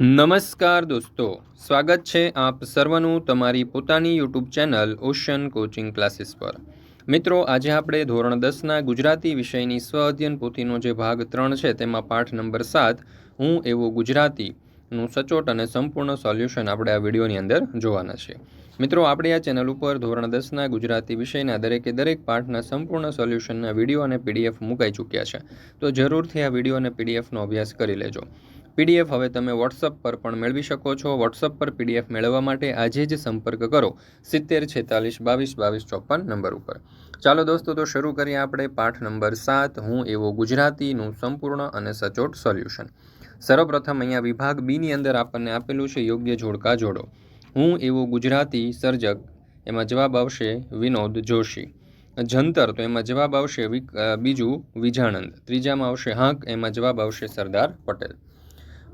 નમસ્કાર દોસ્તો, સ્વાગત છે આપ સર્વનું તમારી પોતાની YouTube channel Ocean coaching classes પર. મિત્રો, આજે આપણે ધોરણ દસના ગુજરાતી વિષયની સ્વ અધ્યયન પોથીનો જે ભાગ ત્રણ છે તેમાં પાઠ નંબર સાત, હું એવો ગુજરાતીનું સચોટ અને સંપૂર્ણ સોલ્યુશન આપણે આ વિડીયોની અંદર જોવાના છે. મિત્રો, આપણે આ ચેનલ ઉપર ધોરણ દસના ગુજરાતી વિષયના દરેકે દરેક પાઠના સંપૂર્ણ સોલ્યુશનના વીડિયો અને પીડીએફ મુકાઈ ચૂક્યા છે. તો જરૂરથી આ વીડિયો અને પીડીએફનો અભ્યાસ કરી લેજો. પીડીએફ હવે તમે વોટ્સઅપ પર પણ મેળવી શકો છો. વોટ્સઅપ પર પીડીએફ મેળવવા માટે આજે જ સંપર્ક કરો. સિત્તેર, છેતાલીસ, બાવીસ બાવીસ ચોપન નંબર ઉપર. ચાલો દોસ્તો, તો શરૂ કરીએ આપણે પાઠ નંબર સાત, હું એવો ગુજરાતીનું સંપૂર્ણ અને સચોટ સોલ્યુશન સર્વપ્રથમ અહીંયા વિભાગ બીની અંદર આપણને આપેલું છે, યોગ્ય જોડકા જોડો. હું એવો ગુજરાતી સર્જક, એમાં જવાબ આવશે વિનોદ જોશી. જંતર, તો એમાં જવાબ આવશે બીજું વિજાણંદ ત્રીજામાં આવશે હાંક, એમાં જવાબ આવશે સરદાર પટેલ.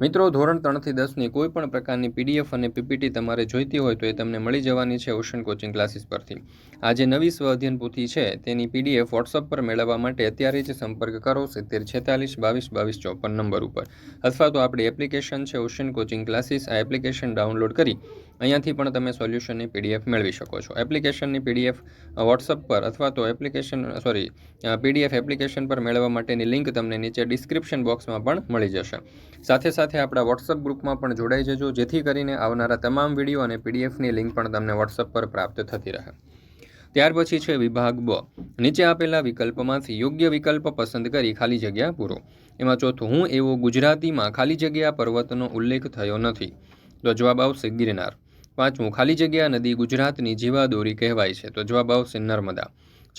મિત્રો, ધોરણ ત્રણથી દસની કોઈ પણ પ્રકારની પીડીએફ અને પીપીટી તમારે જોઈતી હોય તો એ તમને મળી જવાની છે ઓશન કોચિંગ ક્લાસીસ પરથી. આ જે નવી સ્વ અધ્યયન પોથી છે. તેની પીડીએફ વોટ્સઅપ પર મેળવવા માટે અત્યારે જ સંપર્ક કરો સિત્તેર છેતાલીસ બાવીસ બાવીસ ચોપન નંબર ઉપર. અથવા તો આપણી એપ્લિકેશન છે ઓશન કોચિંગ ક્લાસીસ. આ એપ્લિકેશન ડાઉનલોડ કરી અહીંયાથી પણ તમે સોલ્યુશનની પીડીએફ મેળવી શકો છો. એપ્લિકેશનની પીડીએફ વોટ્સઅપ પર અથવા તો એપ્લિકેશન સોરી પીડીએફ એપ્લિકેશન પર મેળવવા માટેની લિંક તમને નીચે ડિસ્ક્રિપ્શન બોક્સમાં પણ મળી જશે. સાથે સાથે આપણા વોટ્સઅપ ગ્રુપમાં પણ જોડાઈ જજો, જેથી કરીને આવનારા તમામ વીડિયો અને પીડીએફની લિંક પણ તમને વોટ્સઅપ પર પ્રાપ્ત થતી રહે. ત્યાર પછી છે વિભાગ બ. નીચે આપેલા વિકલ્પમાંથી યોગ્ય વિકલ્પ પસંદ કરી ખાલી જગ્યા પૂરો. એમાં ચોથું, હું એવો ગુજરાતીમાં ખાલી જગ્યા પર્વતનો ઉલ્લેખ થયો નથી. તો જવાબ આવશે ગિરનાર. પાંચમું, ખાલી જગ્યા નદી ગુજરાતની જીવાદોરી કહેવાય છે. તો જવાબ આવશે નર્મદા.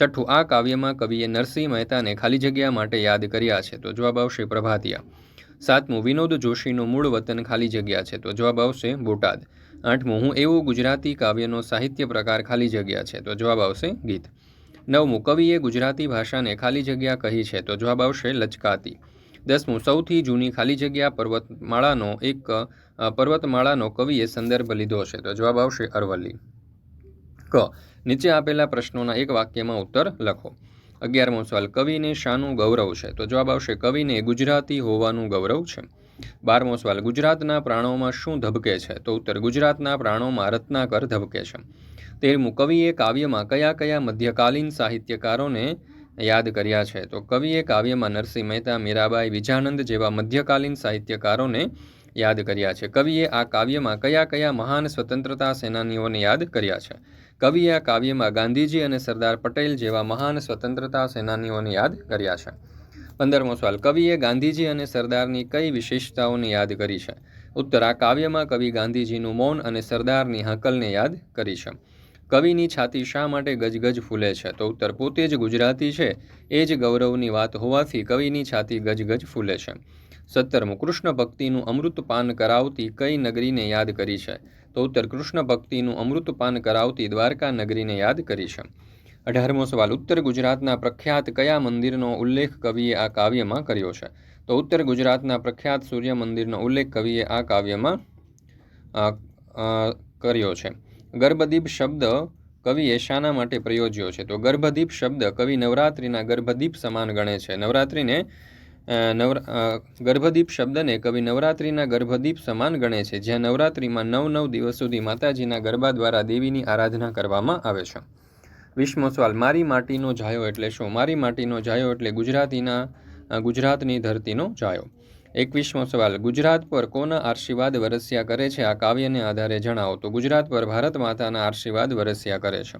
છઠ્ઠું, આ કાવ્યમાં કવિએ નરસિંહ મહેતાને ખાલી જગ્યા માટે યાદ કર્યા છે. તો જવાબ આવશે પ્રભાતિયા. સાતમું, વિનોદ જોશીનું મૂળ વતન ખાલી જગ્યા છે. તો જવાબ આવશે બોટાદ. આઠમું, હું એવું ગુજરાતી કાવ્યનો સાહિત્ય પ્રકાર ખાલી જગ્યા છે. તો જવાબ આવશે ગીત. નવમું, કવિએ ગુજરાતી ભાષાને ખાલી જગ્યા કહી છે. તો જવાબ આવશે લચકાતી. દસમું, સૌથી જૂની ખાલી જગ્યા પર્વતમાળાનો એક પર્વતમાળાનો કવિએ સંદર્ભ લીધો છે. તો જવાબ આવશે અરવલ્લી. ક, નીચે આપેલા પ્રશ્નોના એક વાક્યમાં ઉત્તર લખો. અગિયારમો સવાલ, કવિને શાનું ગૌરવ છે? તો જવાબ આવશે, કવિને ગુજરાતી હોવાનું ગૌરવ છે. બારમો સવાલ, ગુજરાતના પ્રાણોમાં શું ધબકે છે? તો ઉત્તર, ગુજરાતના પ્રાણોમાં રત્નાકર ધબકે છે. તેરમું, કવિએ કાવ્યમાં કયા કયા મધ્યકાલીન સાહિત્યકારોને યાદ કર્યા છે. તો કવિએ કાવ્યમાં નરસિંહ મહેતા, મીરાબાઈ, વિજાનંદ જેવા મધ્યકાલીન સાહિત્યકારોને યાદ કર્યા છે. કવિએ આ કાવ્યમાં કયા કયા મહાન સ્વતંત્રતા સેનાનીઓને યાદ કર્યા છે? કવિએ આ કાવ્યમાં ગાંધીજી અને સરદાર પટેલ જેવા મહાન સ્વતંત્રતા સેનાનીઓને યાદ કર્યા છે. પંદરમો સવાલ, કવિએ ગાંધીજી અને સરદારની કઈ વિશેષતાઓને યાદ કરી છે? ઉત્તર, આ કાવ્યમાં કવિ ગાંધીજીનું મૌન અને સરદારની હકલને યાદ કરી છે. કવિની છાતી શા માટે ગજગજ ફૂલે છે? તો ઉત્તર પોતે જ ગુજરાતી છે. એ જ ગૌરવની વાત હોવાથી કવિની છાતી ગજગજ ફૂલે છે. સત્તરમું, કૃષ્ણ ભક્તિનું અમૃતપાન કરાવતી કઈ નગરીને યાદ કરી છે? તો ઉત્તર, કૃષ્ણ ભક્તિનું અમૃતપાન કરાવતી દ્વારકા નગરીને યાદ કરી છે. અઢારમો સવાલ, ઉત્તર ગુજરાતના પ્રખ્યાત કયા મંદિરનો ઉલ્લેખ કવિએ આ કાવ્યમાં કર્યો છે? તો ઉત્તર ગુજરાતના પ્રખ્યાત સૂર્ય મંદિરનો ઉલ્લેખ કવિએ આ કાવ્યમાં કર્યો છે. ગર્ભદીપ શબ્દ કવિએ શાના માટે પ્રયોજ્યો છે. તો ગર્ભદીપ શબ્દ કવિ નવરાત્રિના ગર્ભદીપ સમાન ગણે છે. નવરાત્રિને અ, નવરા ગર્ભદીપ શબ્દને કવિ નવરાત્રિના ગર્ભદીપ સમાન ગણે છે જ્યાં નવરાત્રિમાં નવ નવ દિવસ સુધી માતાજીના ગરબા દ્વારા દેવીની આરાધના કરવામાં આવે છે. વિશ્વ સવાલ મારી માટીનો જાયો એટલે શું? મારી માટીનો જાયો એટલે ગુજરાતીના ગુજરાતની ધરતીનો જાયો. એકવીસમો સવાલ. ગુજરાત પર કોના આશીર્વાદ વરસ્યા કરે છે? આ કાવ્યને આધારે જણાવો. તો ગુજરાત પર ભારત માતાના આશીર્વાદ વરસ્યા કરે છે.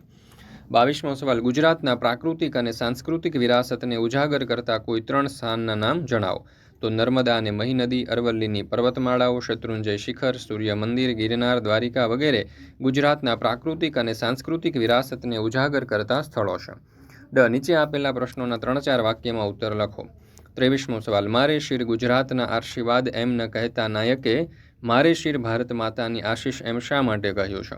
બાવીસમો સવાલ. ગુજરાતના પ્રાકૃતિક અને સાંસ્કૃતિક વિરાસતને ઉજાગર કરતા કોઈ ત્રણ સ્થાનના નામ જણાવો. તો નર્મદા અને મહી નદી, અરવલ્લીની પર્વતમાળાઓ, શત્રુંજય શિખર, સૂર્ય મંદિર, ગિરનાર, દ્વારિકા વગેરે ગુજરાતના પ્રાકૃતિક અને સાંસ્કૃતિક વિરાસતને ઉજાગર કરતા સ્થળો છે. ડ. નીચે આપેલા પ્રશ્નોના ત્રણ ચાર વાક્યમાં ઉત્તર લખો. ત્રેવીસમો સવાલ. મારે શિર ગુજરાતના આશીર્વાદ એમ ન કહેતા નાયકે, મારે શિર ભારત માતાની આશીષ એમ શા માટે કહ્યું છે?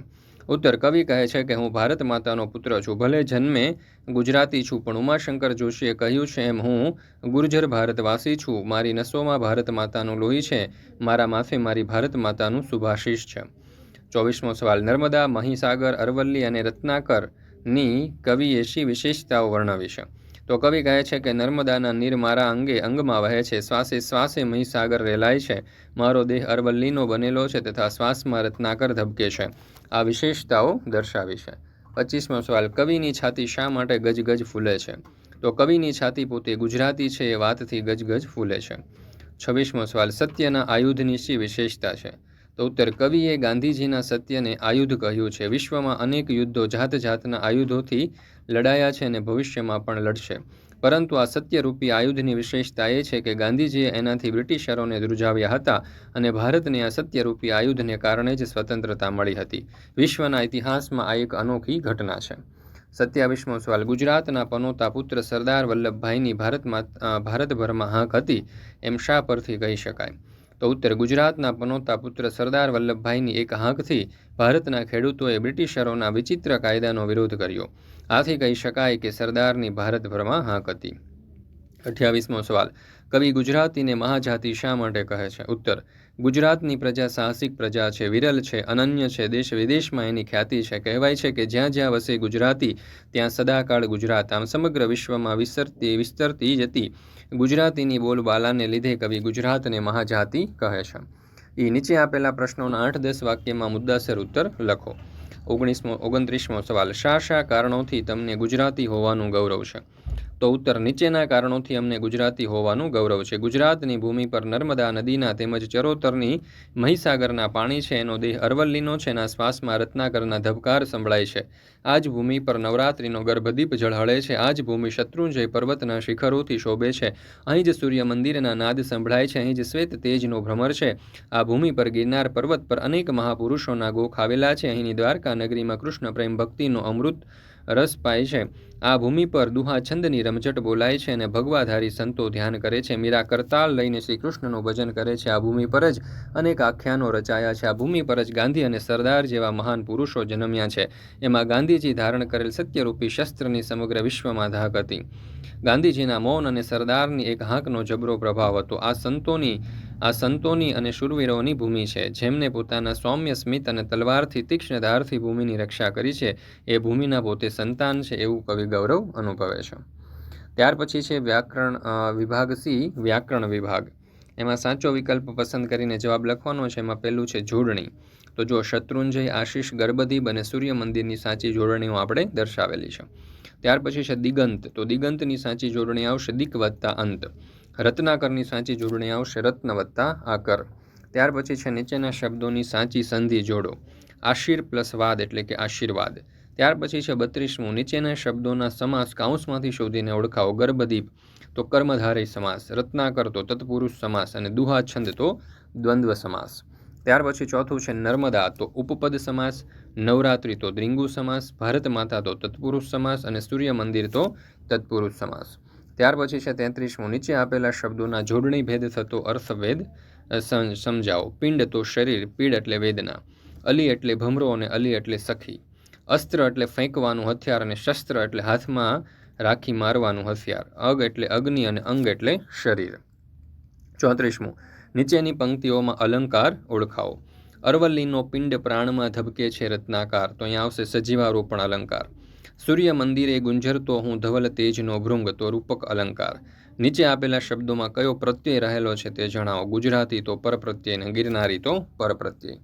ઉત્તર, કવિ કહે છે કે હું ભારત માતાનો પુત્ર છું. ભલે જન્મે ગુજરાતી છું, પણ ઉમાશંકર જોશીએ કહ્યું છે એમ હું ગુર્જર ભારતવાસી છું. મારી નસોમાં ભારત માતાનું લોહી છે. મારા માથે મારી ભારત માતાનું શુભાશીષ છે. ચોવીસમો સવાલ. નર્મદા, મહીસાગર, અરવલ્લી અને રત્નાકરની કવિએ શી વિશેષતાઓ વર્ણવી છે? તો કવિ કહે છે કે, નર્મદાના નીર મારા અંગે અંગમાં વહે છે. શ્વાસે શ્વાસે મહીસાગર રેલાય છે. મારો દેહ અરવલ્લીનો બનેલો છે તથા શ્વાસમાં રત્નાકર ધબકે છે. આ વિશેષતાઓ દર્શાવી છે. પચીસમો સવાલ, કવિની છાતી શા માટે ગજગજ ફૂલે છે? તો કવિની છાતી પોતે ગુજરાતી છે, એ વાતથી ગજગજ ફૂલે છે. છવ્વીસમો સવાલ, સત્યના આયુધની શી વિશેષતા છે? તો ઉત્તર કવિએ ગાંધીજીના સત્યને આયુધ કહ્યું છે. વિશ્વમાં અનેક યુદ્ધો જાત જાતના આયુધોથી લડાયા છે અને ભવિષ્યમાં પણ લડશે. પરંતુ આ સત્યરૂપી આયુધની વિશેષતા એ છે કે ગાંધીજીએ એનાથી બ્રિટિશરોને ધ્રુજાવ્યા હતા અને ભારતને આ સત્યરૂપી આયુધને કારણે જ સ્વતંત્રતા મળી હતી. વિશ્વના ઇતિહાસમાં આ એક અનોખી ઘટના છે. સત્યાવીસમો સવાલ. ગુજરાતના પનોતા પુત્ર સરદાર વલ્લભભાઈની ભારતમાં, ભારતભરમાં હાંક હતી એમ શા પરથી કહી શકાય? તો ઉત્તર ગુજરાતના પનોતા પુત્ર સરદાર વલ્લભભાઈની એક હાંકથી ભારતના ખેડૂતોએ બ્રિટિશરોના વિચિત્ર કાયદાનો વિરોધ કર્યો. આથી કહી શકાય કે સરદારની ભારતભરમાં હાંક હતી. અઠ્યાવીસમો સવાલ. કવિ ગુજરાતીને મહાજાતિ શા માટે કહે છે? ઉત્તર. ગુજરાતની પ્રજા સાહસિક પ્રજા છે, વિરલ છે, અનન્ય છે, દેશ વિદેશમાં એની ખ્યાતિ છે. કહેવાય છે કે જ્યાં જ્યાં વસે ગુજરાતી, ત્યાં સદાકાળ ગુજરાત. આમ સમગ્ર વિશ્વમાં વિસરતી વિસ્તરતી જતી ગુજરાતીની બોલબાલાને લીધે કવિ ગુજરાતને મહાજાતિ કહે છે. એ નીચે આપેલા પ્રશ્નોના આઠ દસ વાક્યમાં મુદ્દાસર ઉત્તર લખો. ઓગણીસમો, ઓગણત્રીસમો સવાલ શા શા કારણોથી તમને ગુજરાતી હોવાનું ગૌરવ છે? તો ઉત્તર નીચેના કારણોથી અમને ગુજરાતી હોવાનું ગૌરવ છે. ગુજરાતની ભૂમિ પર નર્મદા નદીના તેમજ ચરોતરની મહીસાગરના પાણી છે, એનો દેહ અરવલ્લીનો છે એના શ્વાસમાં રત્નાકરના ધબકાર સંભળાય છે. આ જ ભૂમિ પર નવરાત્રિનો ગર્ભદીપ ઝળહળે છે. આ જ ભૂમિ શત્રુંજય પર્વતના શિખરોથી શોભે છે. અહીં જ સૂર્ય મંદિરના નાદ સંભળાય છે. અહીં જ શ્વેત તેજનો ભ્રમર છે. આ ભૂમિ પર ગિરનાર પર્વત પર અનેક મહાપુરુષોના ગોખ આવેલા છે. અહીંની દ્વારકા નગરીમાં કૃષ્ણ પ્રેમ ભક્તિનો અમૃત રસ પાય છે. આ ભૂમિ પર દુહા છંદની રમઝટ બોલાય છે અને ભગવાધારી સંતો ધ્યાન કરે છે. મીરા કરતાલ લઈને શ્રી કૃષ્ણનું ભજન કરે છે. આ ભૂમિ પર જ અનેક આખ્યાનો રચાયા છે. આ ભૂમિ પર જ ગાંધી અને સરદાર જેવા મહાન પુરુષો જન્મ્યા છે. એમાં ગાંધીજી ધારણ કરેલ સત્યરૂપી શસ્ત્રની સમગ્ર વિશ્વમાં ધાક હતી. ગાંધીજીના મૌન અને સરદારની એક હાંકનો જબરો પ્રભાવ હતો. આ સંતોની આ સંતોની અને શૂરવીરોની ભૂમિ છે. જેમને પોતાના સૌમ્ય સ્મિત અને તલવારથી તીક્ષ્ણ ધારથી ભૂમિની રક્ષા કરી છે, એ ભૂમિના પોતે સંતાન છે એવું કવિ ગૌરવ અનુભવે છે. ત્યાર પછી છે વ્યાકરણ વિભાગ સી, વ્યાકરણ વિભાગ. એમાં સાચો વિકલ્પ પસંદ કરીને જવાબ લખવાનો છે. એમાં પહેલું છે જોડણી. તો જો શત્રુંજય, આશીષ, ગર્ભદીપ અને સૂર્ય મંદિરની સાચી જોડણીઓ આપણે દર્શાવેલી છે. ત્યાર પછી છે દિગંત. તો દિગંતની સાચી જોડણી આવશે દિક વત્તા અંત. રત્નાકરની સાચી જોડણી આવશે રત્ન વત્તા આકર. ત્યાર પછી છે નીચેના શબ્દોની સાચી સંધિ જોડો. આશીર પ્લસ વાદ એટલે કે આશીર્વાદ. ત્યાર પછી છે બત્રીસમું, નીચેના શબ્દોના સમાસ કાઉન્સમાંથી શોધીને ઓળખાવો ગર્ભદીપ. તો કર્મધારય સમાસ, રત્નાકર તો તત્પુરુષ સમાસ અને દુહા છંદ તો દ્વંદ્વ સમાસ. ત્યાર પછી ચોથું છે નર્મદા, તો ઉપપદ સમાસ, નવરાત્રિ, તો દ્રિંગુ સમાસ, ભારત માતા, તો તત્પુરુષ સમાસ અને સૂર્ય મંદિર, તો તત્પુરુષ સમાસ. ત્યાર પછી છે તેત્રીસમું, નીચે આપેલા શબ્દોના જોડણી ભેદ થતો અર્થભેદ સમજાવો. પિંડ, તો શરીર, પીડ એટલે વેદના. અલી એટલે ભમરો અને અલી એટલે સખી. અસ્ત્ર એટલે ફેંકવાનું હથિયાર અને શસ્ત્ર એટલે હાથમાં રાખી મારવાનું હથિયાર. અગ એટલે અગ્નિ અને અંગ એટલે શરીર. ચોત્રીસમું નીચેની પંક્તિઓમાં અલંકાર ઓળખાવો. અરવલ્લીનો પિંડ પ્રાણમાં ધબકે છે રત્નાકાર, તો અહીંયા આવશે સજીવારોપણ અલંકાર. સૂર્ય મંદિરે ગુંજરતો હું ધવલ તેજનો ભૃંગ, તો રૂપક અલંકાર. નીચે આપેલા શબ્દોમાં કયો પ્રત્યય રહેલો છે તે જણાવો. ગુજરાતી તો પરપ્રત્યય અને ગિરનારી તો પરપ્રત્યય.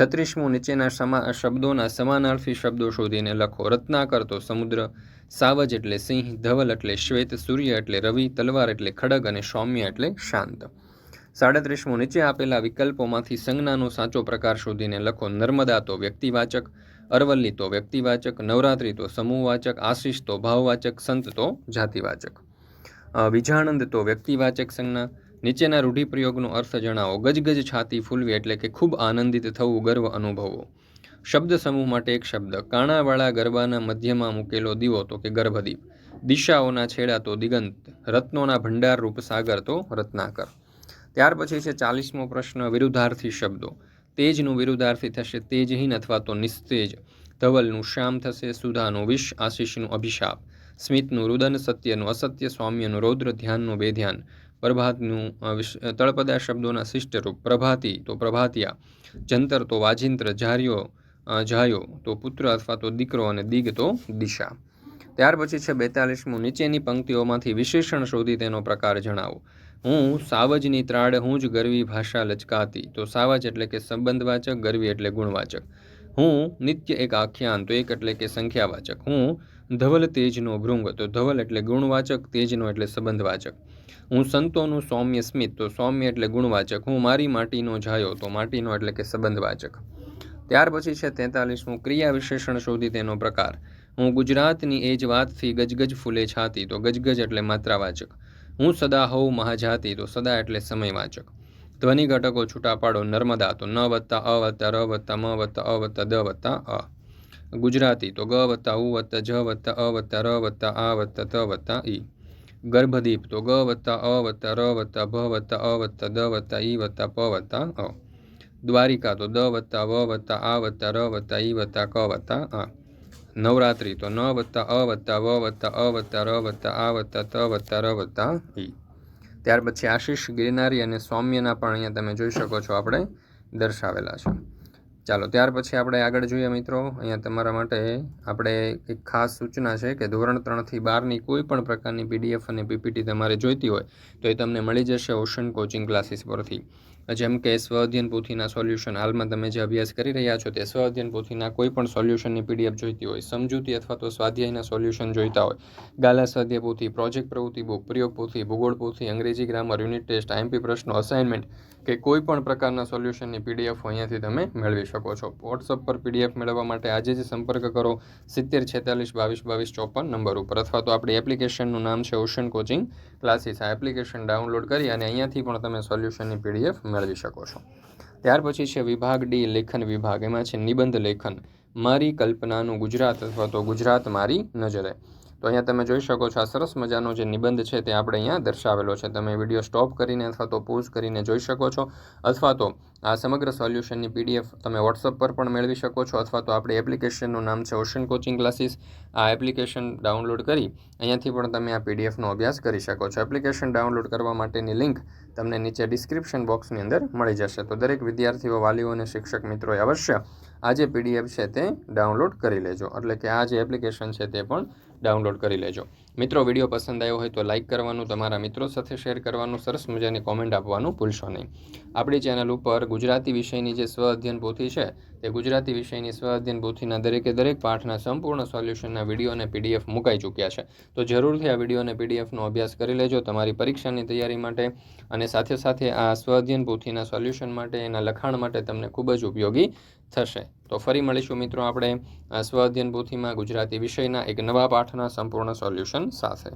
છત્રીસમું, નીચેના સમા, શબ્દોના સમાનાર્થી શબ્દો શોધીને લખો. રત્નાકર તો સમુદ્ર, સાવજ એટલે સિંહ, ધવલ એટલે શ્વેત, સૂર્ય એટલે રવિ, તલવાર એટલે ખડગ અને સૌમ્ય એટલે શાંત. સાડત્રીસમું નીચે આપેલા વિકલ્પોમાંથી સંજ્ઞાનો સાચો પ્રકાર શોધીને લખો નર્મદા તો વ્યક્તિવાચક, અરવલ્લી તો વ્યક્તિવાચક, નવરાત્રિ તો સમૂહવાચક, આશીષ તો ભાવવાચક, સંત તો જાતિવાચક. વિજાણંદ તો વ્યક્તિવાચક સંજ્ઞા. નીચેના રૂઢિપ્રયોગનો અર્થ જણાવો. ગજગજ છાતી ફૂલવી એટલે કે ખૂબ આનંદિત થવું ગર્વ અનુભવો શબ્દ સમૂહ માટે એક શબ્દ. કાણાવાળા ગરબાના મધ્યમાં મૂકેલો દીવો તો કે ગર્ભદીપ. દિશાઓના છેડા તો દિગંત. રત્નોના ભંડાર રૂપ સાગર તો રત્નાકર. ત્યાર પછી છે ચાલીસમો પ્રશ્ન, વિરુદ્ધાર્થી શબ્દો. તેજનું વિરુદ્ધાર્થી થશે તેજહીન અથવા તો નિસ્તેજ. ધવલનું શ્યામ થશે સુધાનું વિષ આશીષનું અભિશાપ. સ્મિતનું રુદન, સત્યનું અસત્ય, સ્વામ્યનું રૌદ્ર, ધ્યાનનું બેધ્યાન. પ્રભાતનું તળપદા શબ્દોના શિષ્ટરૂપ, પ્રભાતી તો પ્રભાતિયા. જંતર તો વાજિંત્ર જાર્યો જાયો તો પુત્ર અથવા તો દીકરો અને દિગ તો દિશા. ત્યાર પછી છે બેતાલીસમું નીચેની પંક્તિઓમાંથી વિશેષણ શોધી તેનો પ્રકાર જણાવો. હું સાવજની ત્રાડ હું જ ગરવી ભાષા લચકાતી. તો સાવજ એટલે કે સંબંધવાચક, ગરવી એટલે ગુણવાચક. હું નિત્ય એક આખ્યાન, તો એક એટલે કે સંખ્યાવાચક. હું ધવલ તેજનો ભૃંગ, તો ધવલ એટલે ગુણવાચક, તેજનો એટલે સંબંધવાચક. હું સંતોનું સૌમ્ય સ્મિત, તો સૌમ્ય એટલે ગુણવાચક. હું મારી માટીનો જાયો, તો માટીનો એટલે કે સંબંધવાચક. ત્યાર પછી છે તેતાલીસમું ક્રિયા વિશેષણ શોધી તેનો પ્રકાર. હું ગુજરાતની એ જ વાતથી ગજગજ ફૂલે છાતી, તો ગજગજ એટલે માત્રાવાચક. હું સદા હોઉં મહાજાતિ, તો સદા એટલે સમયવાચક. ધ્વનિ ઘટકો છૂટા પાડો, નર્મદા, તો ન વત્તા અ વત્તા ર વત્તા મ વત્તા અ વત્તા દ વત્તા અ. ગુજરાતી, તો ગ વત્તા ઉ વત્તા જ વત્તા અ વત્તા ર વત્તા આ વત્તા ત વત્તા ઈ. ગર્ભદીપ, તો ગ વત્તા અ વત્તા ર વત્તા ભ વત્તા અ વત્તા દ વત્તા ઈ વત્તા પ વત્તા અ. દ્વારિકા, તો દ વત્તા વ વત્તા આ વત્તા ર વત્તા ઈ વત્તા ક વત્તા આ. નવરાત્રિ તો ન વત્તા અ વત્તા વ વત્તા અ વત્તા ર વત્તા આ વત્તા ત વત્તા ર વત્તા ઈ. ત્યાર પછી આશીષ, ગિરનારી અને સૌમ્યના પણ અહીંયા તમે જોઈ શકો છો આપણે દર્શાવેલા છે. ચાલો, ત્યાર પછી આપણે આગળ જોઈએ મિત્રો, અહીંયા તમારા માટે આપણે એક ખાસ સૂચના છે કે ધોરણ ત્રણથી બારની કોઈ પણ પ્રકારની પીડીએફ અને પીપીટી તમારે જોઈતી હોય તો એ તમને મળી જશે ઓશન કોચિંગ ક્લાસીસ પરથી. જેમ કે સ્વ અધ્યયન પોથીના સોલ્યુશન હાલમાં તમે જે અભ્યાસ કરી રહ્યા છો તે સ્વ અધ્યયન પોથીના કોઈ પણ સોલ્યુશનની પીડીએફ જોઈતી હોય, સમજૂતી અથવા તો સ્વાધ્યાયના સોલ્યુશન જોઈતા હોય. ગાલા સ્વાધ્યાય પોથી પ્રોજેક્ટ પ્રવૃત્તિ બુક પ્રયોગ પોથી, ભૂગોળ પોથી, અંગ્રેજી ગ્રામર યુનિટ ટેસ્ટ આઈએમપી પ્રશ્નો અસાઇનમેન્ટ કે કોઈ પણ પ્રકારના સોલ્યુશનની પીડીએફ અહીંયાથી તમે મેળવી શકો છો. વોટ્સઅપ પર પીડીએફ મેળવવા માટે આજે જ સંપર્ક કરો સિત્તેર છેતાલીસ બાવીસ બાવીસ ચોપન નંબર ઉપર. અથવા તો આપણી એપ્લિકેશનનું નામ છે ઓશન કોચિંગ ક્લાસીસ આ એપ્લિકેશન ડાઉનલોડ કરી અને અહીંયાથી પણ તમે સોલ્યુશનની પીડીએફ મેળવી શકો છો. ત્યાર પછી છે વિભાગ ડી, લેખન વિભાગ. એમાં છે નિબંધ લેખન. મારી કલ્પનાનું ગુજરાત અથવા તો ગુજરાત મારી નજરે. તો અહીંયા તમે જોઈ શકો છો આ સરસ મજાનો જે નિબંધ છે તે આપણે અહીંયા દર્શાવેલો છે. તમે વીડિયો સ્ટોપ કરીને અથવા તો પોઝ કરીને જોઈ શકો છો અથવા તો આ સમગ્ર સોલ્યુશનની પીડીએફ તમે વોટ્સઅપ પર પણ મેળવી શકો છો અથવા તો આપણી એપ્લિકેશનનું નામ છે ઓશન કોચિંગ ક્લાસીસ. આ એપ્લિકેશન ડાઉનલોડ કરી અહીંયાથી પણ તમે આ પીડીએફનો અભ્યાસ કરી શકો છો. એપ્લિકેશન ડાઉનલોડ કરવા માટેની લિંક તમને નીચે ડિસ્ક્રિપ્શન બોક્સની અંદર મળી જશે. તો દરેક વિદ્યાર્થીઓ, વાલીઓ અને શિક્ષક મિત્રોએ અવશ્ય આ જે પીડીએફ છે તે ડાઉનલોડ કરી લેજો. એટલે કે આ જે એપ્લિકેશન છે તે પણ ડાઉનલોડ કરી લેજો. મિત્રો, વીડિયો પસંદ આવ્યો હોય તો લાઇક કરવાનું, તમારા મિત્રો સાથે શેર કરવાનું, સરસ મજાની કોમેન્ટ આપવાનું ભૂલશો નહીં. આપણી ચેનલ ઉપર ગુજરાતી વિષયની જે સ્વ અધ્યયન પોથી છે, તે ગુજરાતી વિષયની સ્વ અધ્યયન પોથીના દરેકે દરેક પાઠના સંપૂર્ણ સોલ્યુશનના વીડિયો અને પીડીએફ મુકાઈ ચૂક્યા છે. તો જરૂરથી આ વીડિયો અને પીડીએફનો અભ્યાસ કરી લેજો તમારી પરીક્ષાની તૈયારી માટે અને સાથે સાથે આ સ્વ અધ્યયન પોથીના સોલ્યુશન માટે, એના લખાણ માટે તમને ખૂબ જ ઉપયોગી થશે. તો ફરી મળીશું મિત્રો આપણે સ્વ અધ્યયન પોથીમાં ગુજરાતી વિષયના એક નવા પાઠના સંપૂર્ણ સોલ્યુશન સાથે.